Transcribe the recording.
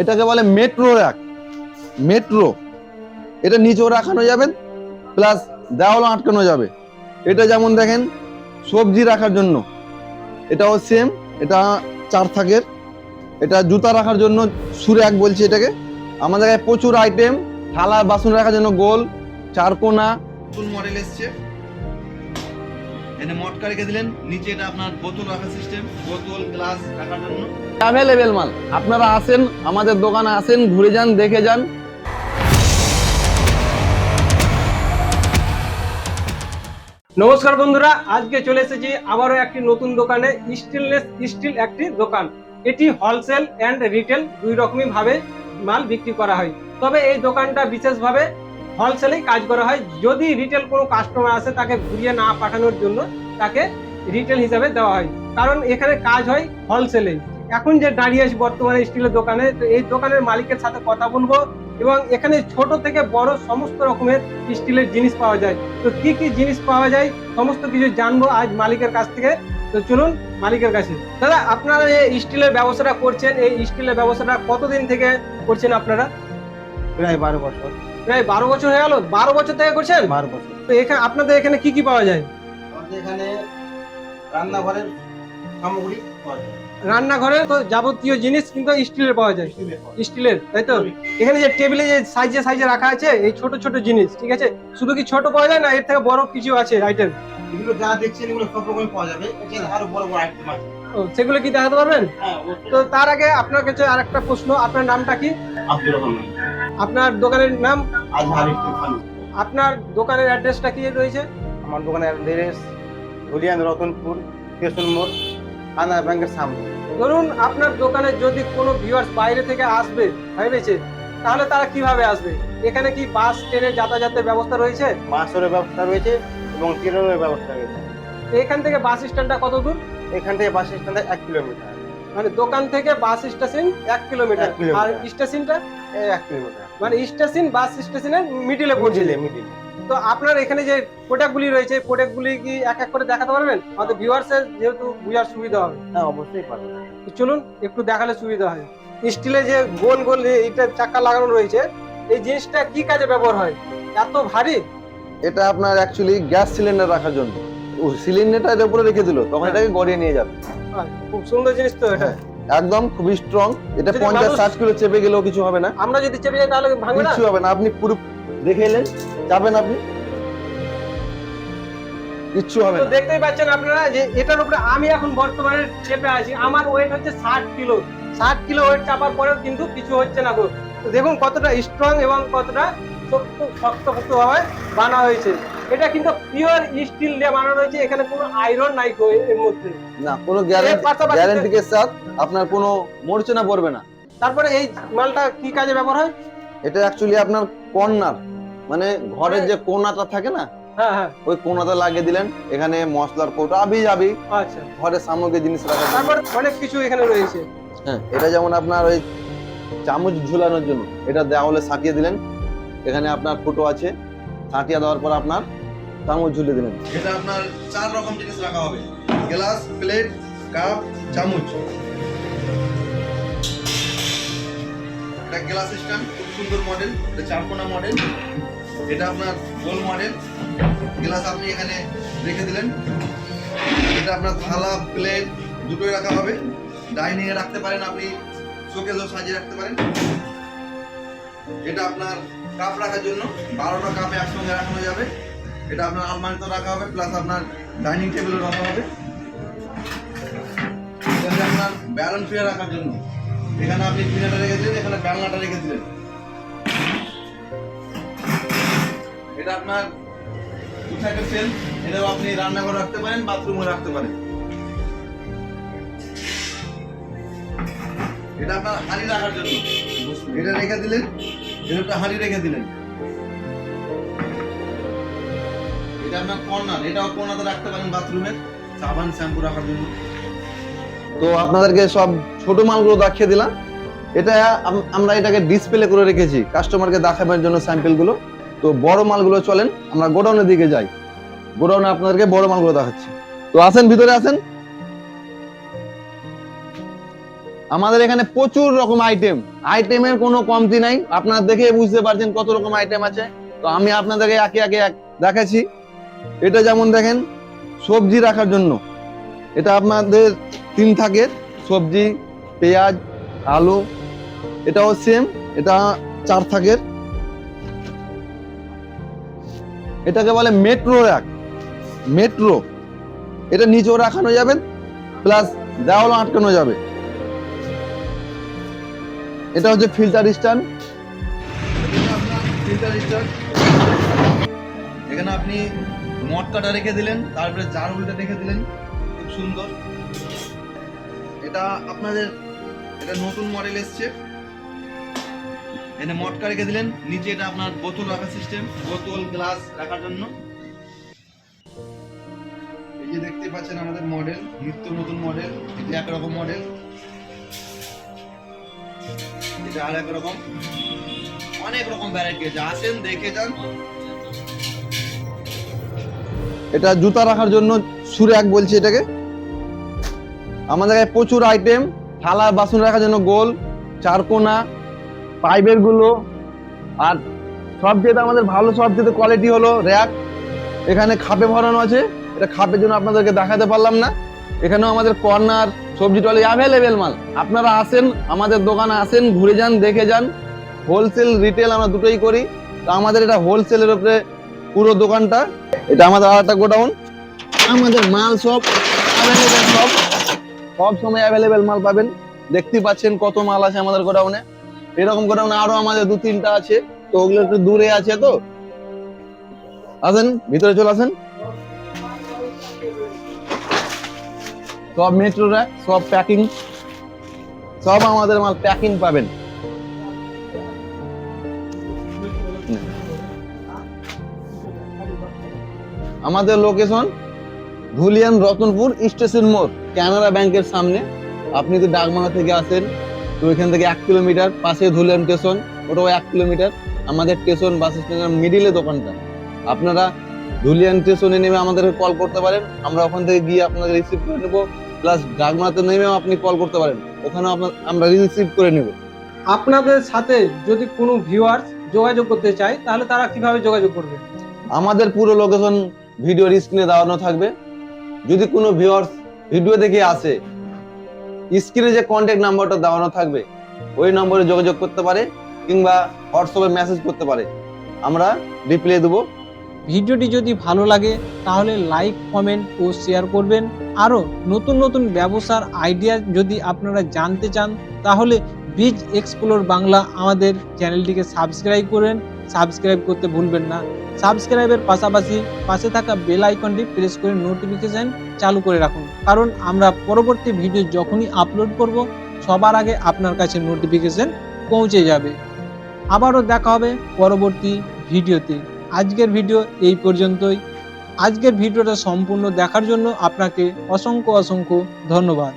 এটাকে বলে metro rack metro এটা নিচেও রাখানো যাবে প্লাস দেওয়ালও আটকানো যাবে। এটা যেমন দেখেন, সবজি রাখার জন্য, এটাও সেম এটা চার থাকের, এটা জুতা রাখার জন্য সুরেক বলছি এটাকে। আমাদের প্রচুর আইটেম থালা বাসন রাখার জন্য গোল চারকোনা নতুন মডেল এসছে। এনে মটকা রেখে দিলেন। নিচে এটা আপনার বোতল রাখার সিস্টেম বোতল গ্লাস রাখার জন্য। অ্যাভেলেবেল মাল। আপনারা আসেন আমাদের দোকানে আসেন ঘুরে যান দেখে যান। নমস্কার বন্ধুরা আজকে চলে এসেছি আবারও একটি নতুন দোকানে স্টিলনেস স্টিল একটি দোকান। এটি হোলসেল অ্যান্ড রিটেল দুই রকমই ভাবে মাল বিক্রি করা হয়। তবে এই দোকানটা বিশেষভাবে হোলসেলেই কাজ করা হয়। যদি রিটেল কোনো কাস্টমার আসে, তাকে ঘুরিয়ে না পাঠানোর জন্য তাকে রিটেল হিসাবে দেওয়া হয়। কারণ এখানে কাজ হয় হোলসেলে এখন যে দাঁড়িয়ে আছি বর্তমানে স্টিলের দোকানে, তো এই দোকানের মালিকের সাথে কথা বলব এবং এখানে ছোট থেকে বড় সমস্ত রকমের স্টিলের জিনিস পাওয়া যায়। তো কি কি জিনিস পাওয়া যায়, সমস্ত কিছু জানব আজ মালিকের কাছ থেকে। তো চলুন মালিকের কাছে। দাদা, আপনারা এই স্টিলের ব্যবসাটা করছেন, এই স্টিলের ব্যবসাটা কতদিন থেকে করছেন আপনারা? প্রায় বারো বছর। প্রায় বারো বছর হয়ে গেল? বারো বছর থেকে করছেন? বারো বছর। তো এখানে আপনাদের এখানে কি কি পাওয়া যায়? আমাদের এখানে রান্নাঘরের সামগ্রী পাওয়া যায়। রান্নাঘরে তো যাবতীয় জিনিস কিন্তু স্টিলের পাওয়া যায়। স্টিলের তাই তো? এখানে যে টেবিলে যে সাইজে সাইজে রাখা আছে এই ছোট ছোট জিনিস ঠিক আছে? শুধু কি ছোট পাওয়া যায় না এর থেকে বড় কিছু আছে আইটেম এগুলো যা দেখছেন এগুলো সব রকমই পাওয়া যাবে। এখানে আরও বড় বড় আইটেম আছে। সেগুলো কি দেখাতে পারবেন? হ্যাঁ তো তার আগে আপনার কাছে আরেকটা প্রশ্ন আপনার নামটা কি? আব্দুর রহমান। আপনার দোকানের নাম? আপনার দোকানের অ্যাড্রেসটা কি রয়েছে? আমার দোকানের অ্যাড্রেস ধুলিয়ান রতনপুর স্টেশন মোড় কানাড়া ব্যাংকের সামনে। ধরুন আপনার দোকানে যদি কোনো ভিউয়ার্স বাইরে থেকে আসবে ভেবেছে তাহলে তারা কীভাবে আসবে? এখানে কি বাস ট্রেনের যাতায়াতের ব্যবস্থা রয়েছে? মাছের ব্যবস্থা রয়েছে এবং ট্রেনের ব্যবস্থা রয়েছে। এখান থেকে বাস স্ট্যান্ডটা কত দূর? এখান থেকে বাস স্ট্যান্ডে এক কিলোমিটার। মানে দোকান থেকে বাস স্টেশন এক কিলোমিটার। আর স্টেশনটা এক কিলোমিটার। মানে স্টেশন বাস স্টেশনের মিডিলে পড়ছে মিডিলে তো আপনার এখানে যে প্রোডাক্টগুলি রয়েছে প্রোডাক্টগুলি কি এক এক করে দেখাতে পারবেন? আমাদের ভিউয়ার্সের যেহেতু বুঝার সুবিধা হবে। হ্যাঁ অবশ্যই পারবে তো চলুন একটু দেখালে সুবিধা হয়। স্টিলে যে গোল গোল এইটা চাকা লাগানো রয়েছে এই জিনিসটা কি কাজে ব্যবহার হয়? এত ভারী? এটা আপনার অ্যাকচুয়ালি গ্যাস সিলিন্ডার রাখার জন্য। ও সিলিন্ডারটা এর উপরে রেখে দিল তখন এটাকে গড়িয়ে নিয়ে যাবে। খুব সুন্দর জিনিস তো এটা একদম খুবই স্ট্রং এটা পঞ্চাশ ষাট কিলো চেপে গেলেও কিছু হবে না। আমরা যদি চেপে যাই তাহলে ভাঙবে না? কিচ্ছু হবে না। আপনি পুরো দেখে এলেন। যাবেন আপনি। কিচ্ছু হবে তো দেখতেই পাচ্ছেন আপনারা যে এটার উপরে আমি এখন বর্তমানে চেপে আছি। আমার ওয়েট হচ্ছে ষাট কিলো। ষাট কিলো ওয়েট চাপার পরেও কিন্তু কিছু হচ্ছে না গো। দেখুন কতটা স্ট্রং এবং কতটা শক্ত শক্তপোক্ত ভাবে বানা হয়েছে। এটা কিন্তু পিওর স্টিল দিয়ে বানানো হয়েছে এখানে কোনো আয়রন নাই এর মধ্যে। না কোনো গ্যারান্টি গ্যারান্টিকে সাথ আপনার কোনো মরচনা পড়বে না। তারপরে এই মালটা কি কাজে ব্যবহার হয়? এটা অ্যাকচুয়ালি আপনার কর্নার মানে ঘরের যে কোনাটা থাকে না হ্যাঁ হ্যাঁ। ওই কোনাতে লাগিয়ে দিলেন এখানে মশলার কৌটো আবি যাবি আচ্ছা। ঘরের সামগ্রী জিনিস জন্য। তারপর অনেক কিছু এখানে রয়েছে। হ্যাঁ এটা যেমন আপনার ওই চামচ ঝুলানোর জন্য এটা দেওয়ালে সাটিয়ে দিলেন। এখানে আপনার ফুটো আছে সাটিয়ে দেওয়ার পর আপনার চামচ ঝুলিয়ে দিলেন। এটা আপনার চার রকম জিনিস রাখা হবে। গ্লাস, প্লেট, কাপ, চামচ। এটা গ্লাস স্ট্যান্ড, খুব সুন্দর মডেল, এটা চারকোনা মডেল। এটা আপনার গোল মডেল। গ্লাস আপনি এখানে রেখে দিলেন। এটা আপনার থালা, প্লেট, দুটোই রাখা হবে। ডাইনিং এ রাখতে পারেন আপনি শোকেসও সাজিয়ে রাখতে পারেন। এটা আপনার কাপ রাখার জন্য। বারোটা কাপে একসঙ্গে রাখানো যাবে। এটা আপনার আলমারিতে রাখা হবে প্লাস আপনার ডাইনিং টেবিলে রাখা হবে। এটা আপনার ব্যালন ফিরে রাখার জন্য। এখানে আপনি পিনাটা রেখে দিলেন এখানে ব্যালনাটা রেখে দিলেন এটা আপনার সাইডে সেল এটাও আপনি রান্নাঘরে রাখতে পারেন বাথরুমে রাখতে পারেন। এটা আপনার হাঁড়ি রাখার জন্য। এটা রেখে দিলেন, এটা হাঁড়ি রেখে দিলেন। তো আপনাদেরকে সব ছোট মালগুলো দেখিয়ে দিলাম। এটা আমরা এটাকে ডিসপ্লে করে রেখেছি কাস্টমারকে দেখাবার জন্য স্যাম্পেলগুলো তো বড় মালগুলো চলেন, আমরা গোডাউনের দিকে যাই। গোডাউনে আপনাদেরকে বড় মালগুলো দেখাচ্ছি। তো আসেন, ভিতরে আসেন। আমাদের এখানে প্রচুর রকম আইটেম আইটেমের কোনো কমতি নাই। আপনারা দেখে বুঝতে পারছেন কত রকম আইটেম আছে। তো আমি আপনাদেরকে একে, এক দেখাচ্ছি। এটা যেমন দেখেন, সবজি রাখার জন্য। এটা আপনাদের তিন থাকের, সবজি, পেঁয়াজ, আলু, এটাও সেম এটা চার থাকের। এটাকে বলে মেট্রো র্যাক মেট্রো এটা নিচেও রাখানো যাবে প্লাস দেওয়ালও আটকানো যাবে। এটা হচ্ছে ফিল্টার স্ট্যান্ড ফিল্টার স্ট্যান্ড এখানে আপনি মটকাটা রেখে দিলেন, তারপরে জার উল্টে রেখে দিলেন। খুব সুন্দর। এটা আপনাদের, এটা নতুন মডেল এসছে। এখানে মটকা রেখে দিলেন, নিচে এটা আপনার বোতল রাখার সিস্টেম বোতল গ্লাস রাখার জন্য। এই যে দেখতে পাচ্ছেন আমাদের মডেল নিত্য নতুন মডেল এটা একরকম মডেল এটা আর এক রকম। অনেক রকম ভ্যারাইটি আছে আসেন দেখে যান। এটা জুতা রাখার জন্য সুরাক বলছি এটাকে। আমাদের কাছে প্রচুর আইটেম থালা বাসন রাখার জন্য গোল, চারকোনা, পাইপেরগুলো, আর সবচেয়ে আমাদের ভালো সবচেয়ে কোয়ালিটি হলো র্যাক এখানে খাপে ভরানো আছে। এটা খাপের জন্য আপনাদেরকে দেখাতে পারলাম না। এখানেও আমাদের কর্নার সবজি টলি অ্যাভেলেবেল মাল। আপনারা আসেন, আমাদের দোকানে আসেন, ঘুরে যান, দেখে যান। হোলসেল রিটেল আমরা দুটোই করি। তো আমাদের এটা হোলসেলের উপরে পুরো দোকানটা। এটা আমাদের আর একটা গোডাউন। আমাদের মাল সব অ্যাভেলেবেল সব। সব সময় অ্যাভেলেবেল মাল পাবেন। দেখতেই পাচ্ছেন কত মাল আছে আমাদের গোডাউনে। এরকম গোডাউনে আরও আমাদের দু, তিনটা আছে। তো ওগুলো একটু দূরে আছে তো। আসেন, ভিতরে চলে আসেন। সব মেট্রোরা সব প্যাকিং সব আমাদের মাল প্যাকিং পাবেন। আমাদের লোকেশন ধুলিয়ান রতনপুর স্টেশন মোড় ক্যানারা ব্যাংকের সামনে। আপনি যদি ডাকমানা থেকে আসেন তো এখান থেকে এক কিলোমিটার পাশে ধুলিয়ান স্টেশন ওটাও এক কিলোমিটার। আমাদের স্টেশন বাস স্টেশনের মিডিলে দোকানটা। আপনারা ধুলিয়ান স্টেশনে নেমে আমাদেরকে কল করতে পারেন। আমরা ওখান থেকে গিয়ে আপনাকে রিসিভ করে নেব। প্লাস ডাকমানাতে নেমেও আপনি কল করতে পারেন। ওখানেও আপনার আমরা রিসিভ করে নেব। আপনাদের সাথে যদি কোনো ভিউয়ার্স যোগাযোগ করতে চায় তাহলে তারা কীভাবে যোগাযোগ করবে? আমাদের পুরো লোকেশন ভিডিওর স্ক্রিনে দেওয়ানো থাকবে। যদি কোনো ভিউয়ার্স ভিডিও দেখে আসে স্ক্রিনে যে কন্ট্যাক্ট নাম্বারটা দেওয়ানো থাকবে, ওই নম্বরে যোগাযোগ করতে পারে কিংবা হোয়াটসঅ্যাপে মেসেজ করতে পারে। আমরা রিপ্লাই দেবো। ভিডিওটি যদি ভালো লাগে, তাহলে লাইক কমেন্ট ও শেয়ার করবেন। আরও নতুন নতুন ব্যবসার আইডিয়া যদি আপনারা জানতে চান, তাহলে বিজ এক্সপ্লোর বাংলা আমাদের চ্যানেলটিকে সাবস্ক্রাইব করবেন সাবস্ক্রাইব করতে ভুলবেন না। সাবস্ক্রাইবের পাশাপাশি পাশে থাকা বেল আইকনটি প্রেস করে নোটিফিকেশন চালু করে রাখুন। কারণ আমরা পরবর্তী ভিডিও যখনই আপলোড করব, সবার আগে আপনার কাছে নোটিফিকেশন পৌঁছে যাবে। আবারও দেখা হবে পরবর্তী ভিডিওতে আজকের ভিডিও এই পর্যন্তই। আজকের ভিডিওটা সম্পূর্ণ দেখার জন্য আপনাকে অসংখ্য অসংখ্য ধন্যবাদ।